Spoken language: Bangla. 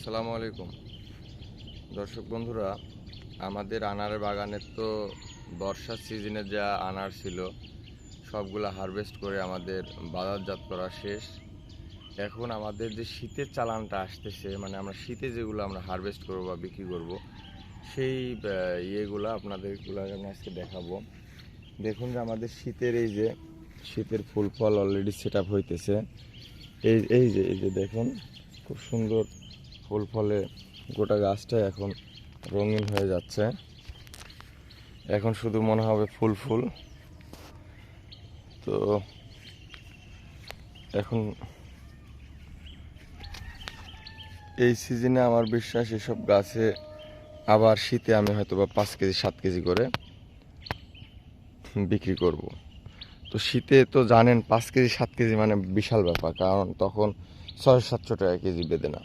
আসসালামু আলাইকুম। দর্শক বন্ধুরা, আমাদের আনারের বাগানের তো বর্ষার সিজনে যা আনার ছিল, সবগুলো হারভেস্ট করে আমাদের বাজারজাত করা শেষ। এখন আমাদের যে শীতের চালানটা আসতেছে মানে আমরা শীতে যেগুলো আমরা হারভেস্ট করব বা বিক্রি করব, সেই ইয়েগুলো আপনাদেরগুলো আমি আজকে দেখাবো। দেখুন যে আমাদের শীতের এই যে, শীতের ফুল ফল অলরেডি সেট আপ হইতেছে। এই এই যে এই যে দেখুন, খুব সুন্দর ফুল ফলে গোটা গাছটা এখন রঙিন হয়ে যাচ্ছে। এখন শুধু মনে হবে ফুল ফুল। তো এখন এই সিজনে আমার বিশ্বাস এসব গাছে আবার শীতে আমি হয়তো বা পাঁচ কেজি, সাত কেজি করে বিক্রি করব। তো শীতে তো জানেন পাঁচ কেজি, সাত কেজি মানে বিশাল ব্যাপার, কারণ তখন ছয় সাতশো টাকা কেজি বেঁধে না।